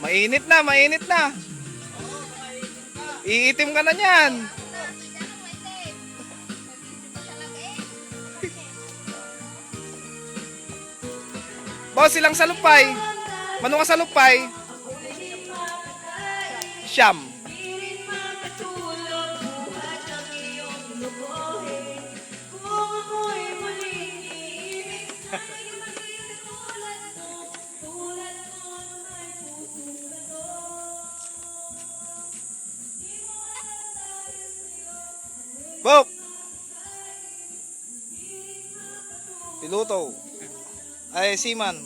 Mainit na, mainit na. Iitim ka na niyan. Boss, silang salupay. Mano ka salupay? Siyam. Bok! Piluto. Ay, Siman.